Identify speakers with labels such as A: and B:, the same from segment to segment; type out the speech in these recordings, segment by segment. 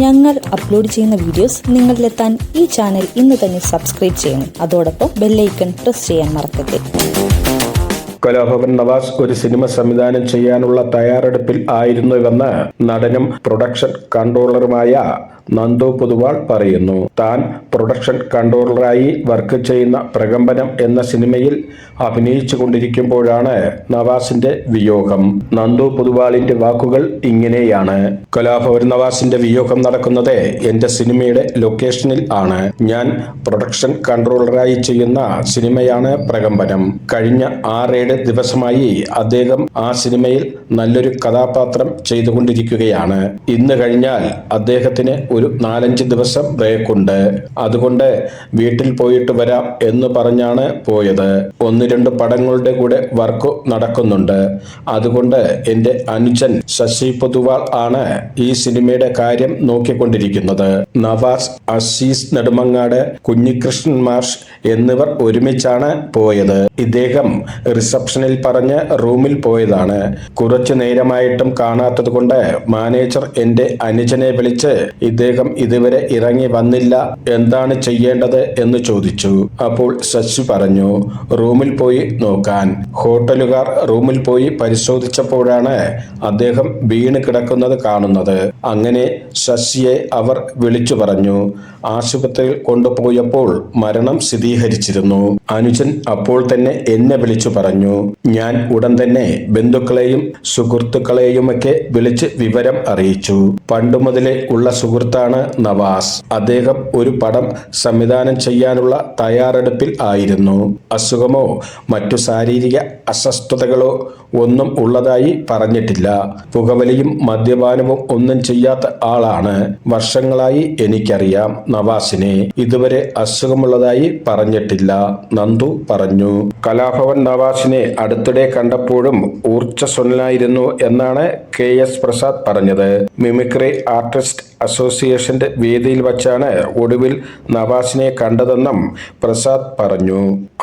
A: ഞങ്ങൾ അപ്ലോഡ് ചെയ്യുന്ന വീഡിയോസ് നിങ്ങളിലെത്താൻ ഈ ചാനൽ ഇന്ന് തന്നെ സബ്സ്ക്രൈബ് ചെയ്യണം. അതോടൊപ്പം ബെല്ലൈക്കൺ പ്രസ് ചെയ്യാൻ മറക്കരുത്.
B: കലാഭവൻ നവാസ് ഒരു സിനിമ സംവിധാനം ചെയ്യാനുള്ള തയ്യാറെടുപ്പിൽ ആയിരുന്നുവെന്ന് നടനും പ്രൊഡക്ഷൻ കൺട്രോളറുമായ നന്ദു പൊതുവാൾ പറയുന്നു. താൻ പ്രൊഡക്ഷൻ കൺട്രോളറായി വർക്ക് ചെയ്യുന്ന പ്രകമ്പനം എന്ന സിനിമയിൽ അഭിനയിച്ചു കൊണ്ടിരിക്കുമ്പോഴാണ് നവാസിന്റെ വിയോഗം. നന്ദു പൊതുവാളിന്റെ വാക്കുകൾ ഇങ്ങനെയാണ്. കലാഭവൻ നവാസിന്റെ വിയോഗം നടക്കുന്നത് എന്റെ സിനിമയുടെ ലൊക്കേഷനിൽ ആണ്. ഞാൻ പ്രൊഡക്ഷൻ കൺട്രോളറായി ചെയ്യുന്ന സിനിമയാണ് പ്രകമ്പനം. കഴിഞ്ഞ ആറേഴ് ദിവസമായി അദ്ദേഹം ആ സിനിമയിൽ നല്ലൊരു കഥാപാത്രം ചെയ്തുകൊണ്ടിരിക്കുകയാണ്. ഇന്ന് കഴിഞ്ഞാൽ അദ്ദേഹത്തിന് ഒരു നാലഞ്ച് ദിവസം ബ്രേക്ക് ഉണ്ട്. അതുകൊണ്ട് വീട്ടിൽ പോയിട്ട് വരാം എന്ന് പറഞ്ഞാണ് പോയത്. ഒന്ന് രണ്ട് പടങ്ങളുടെ കൂടെ വർക്ക് നടക്കുന്നുണ്ട്. അതുകൊണ്ട് എന്റെ അനുജൻ ശശി പൊതുവാൾ ആണ് ഈ സിനിമയുടെ കാര്യം നോക്കിക്കൊണ്ടിരിക്കുന്നത്. നവാസ് അസീസ് നെടുമങ്ങാട് കുഞ്ഞികൃഷ്ണൻ മാഷ് എന്നിവർ ഒരുമിച്ചാണ് പോയത്. ഇദ്ദേഹം റിസപ്ഷനിൽ പറഞ്ഞ് റൂമിൽ പോയതാണ്. കുറച്ചു നേരമായിട്ടും കാണാത്തത് കൊണ്ട് മാനേജർ എന്റെ അനുജനെ വിളിച്ച് ഇദ്ദേഹം ഇതുവരെ ഇറങ്ങി വന്നില്ല. എന്താണ് ചെയ്യേണ്ടത് എന്ന് ചോദിച്ചു. അപ്പോൾ ശശി പറഞ്ഞു റൂമിൽ പോയി നോക്കാൻ. ഹോട്ടലുകാർ റൂമിൽ പോയി പരിശോധിച്ചപ്പോഴാണ് അദ്ദേഹം വീണ് കിടക്കുന്നത് കാണുന്നത്. അങ്ങനെ ശശിയെ അവർ വിളിച്ചു പറഞ്ഞു. ആശുപത്രിയിൽ കൊണ്ടുപോയപ്പോൾ മരണം സ്ഥിരീകരിച്ചിരുന്നു. അനുജൻ അപ്പോൾ തന്നെ എന്നെ വിളിച്ചു പറഞ്ഞു. ഞാൻ ഉടൻ തന്നെ ബന്ധുക്കളെയും സുഹൃത്തുക്കളെയുമൊക്കെ വിളിച്ച് വിവരം അറിയിച്ചു. പണ്ടുമുതലേ ഉള്ള ഉള്ള സുഹൃത്താണ് നവാസ്. അദ്ദേഹം ഒരു പടം സംവിധാനം ചെയ്യാനുള്ള തയ്യാറെടുപ്പിൽ ആയിരുന്നു. അസുഖമോ മറ്റു ശാരീരിക അസ്വസ്ഥതകളോ ഒന്നും ഉള്ളതായി പറഞ്ഞിട്ടില്ല. പുകവലിയും മദ്യപാനവും ഒന്നും ചെയ്യാത്ത ആളാണ് വർഷങ്ങളായി എനിക്കറിയാം നവാസിനെ. ഇതുവരെ അസുഖമുള്ളതായി പറഞ്ഞിട്ടില്ല. നന്ദു പറഞ്ഞു. കലാഭവൻ നവാസിനെ അടുത്തിടെ കണ്ടപ്പോഴും ഊർജസ്വലനായിരുന്നു എന്നാണ് കെ എസ് പ്രസാദ് പറഞ്ഞത്. മിമിക്രി ആർട്ടിസ്റ്റ് അസോസിയേഷന്റെ വേദിയിൽ വച്ചാണ് ഒടുവിൽ നവാസിനെ കണ്ടതെന്നും പ്രസാദ് പറഞ്ഞു.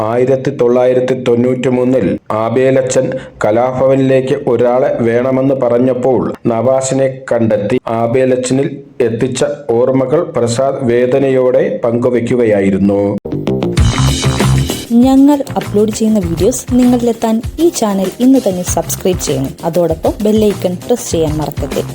B: ആയിരത്തി തൊള്ളായിരത്തി തൊണ്ണൂറ്റി മൂന്നിൽ ആബേലച്ചൻ കലാഭവനിലേക്ക് ഒരാളെ വേണമെന്ന് പറഞ്ഞപ്പോൾ നവാസിനെ കണ്ടെത്തി ആബേലച്ചനിൽ എത്തിച്ച ഓർമ്മകൾ പ്രസാദ് വേദനയോടെ പങ്കുവയ്ക്കുകയായിരുന്നു
A: ഞങ്ങൾ അപ്ലോഡ് ചെയ്യുന്ന വീഡിയോസ് നിങ്ങളിലെത്താൻ ഈ ചാനൽ ഇന്ന് തന്നെ സബ്സ്ക്രൈബ് ചെയ്യണം. അതോടൊപ്പം ബെല്ലൈക്കൺ പ്രസ് ചെയ്യാൻ മറക്കരുത്.